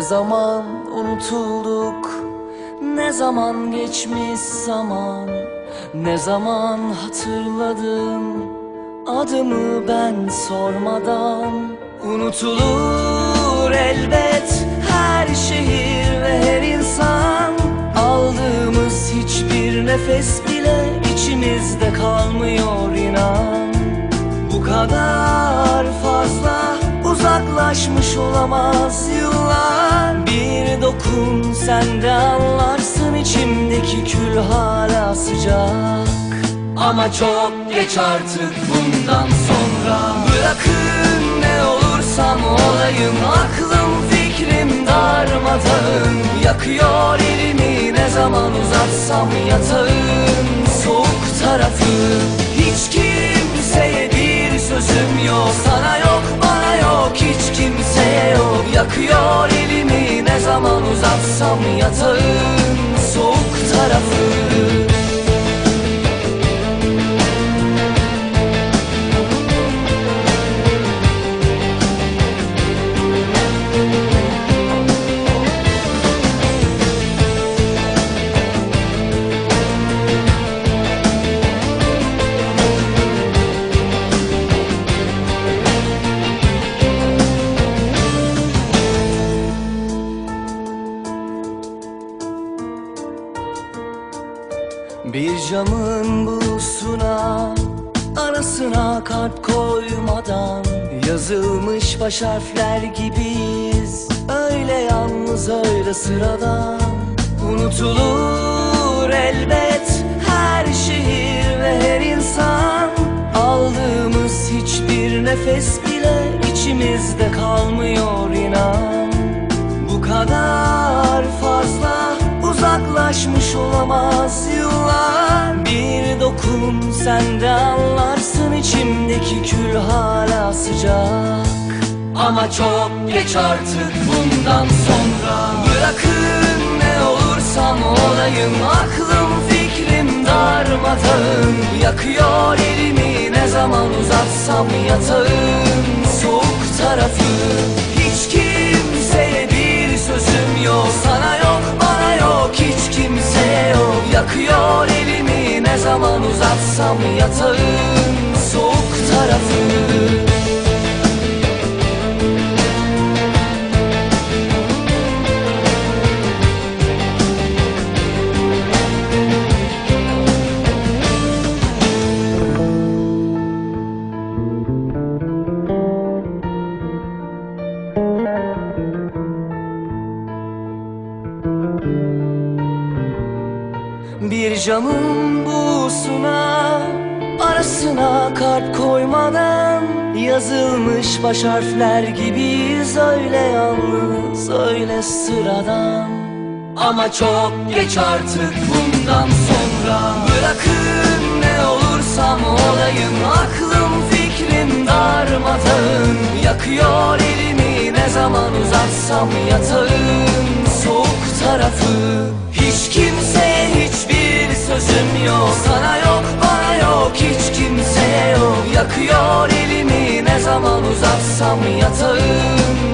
zaman unutulduk Ne zaman geçmiş zaman Ne zaman hatırladın Adımı ben sormadan. Unutulur elbet her şehir ve her insan. Aldığımız hiçbir nefes bile içimizde kalmıyor inan. Bu kadar uzaklaşmış olamaz yıllar. Bir dokun sen de anlarsın içimdeki kül hala sıcak. Ama çok geç artık bundan sonra. Bırakın ne olursam olayım Aklım fikrim darmadağın. Yakıyor elimi ne zaman uzatsam yatağın. Soğuk tarafı hiç kimseye bir sözüm yok. Sana Yakıyor elimi ne zaman uzatsam yatağın Bir camın bulusuna Arasına kalp koymadan Yazılmış baş harfler gibiyiz. Öyle yalnız öyle sıradan. Unutulur elbet her şehir ve her insan. Aldığımız hiçbir nefes bile içimizde kalmıyor inan. Bu kadar fazla uzaklaşmış olamaz yıllar. Bir dokun sen de anlarsın içimdeki kül hala sıcak. Ama çok geç artık bundan sonra. Bırakın ne olursam olayım Aklım fikrim darmadağın. Yakıyor elimi ne zaman uzatsam yatağın. Soğuk zaman uzatsam yatağın Soğuk tarafı Bir camın buğusuna Arasına kalp koymadan Yazılmış baş harfler gibiyiz. Öyle yalnız öyle sıradan. Ama çok geç artık bundan sonra. Bırakın ne olursam olayım. Aklım fikrim darmadağın. Yakıyor elimi ne zaman uzatsam yatağın. Soğuk tarafı Sana yok bana yok hiç kimseye yok. Yakıyor elimi ne zaman uzatsam tarafı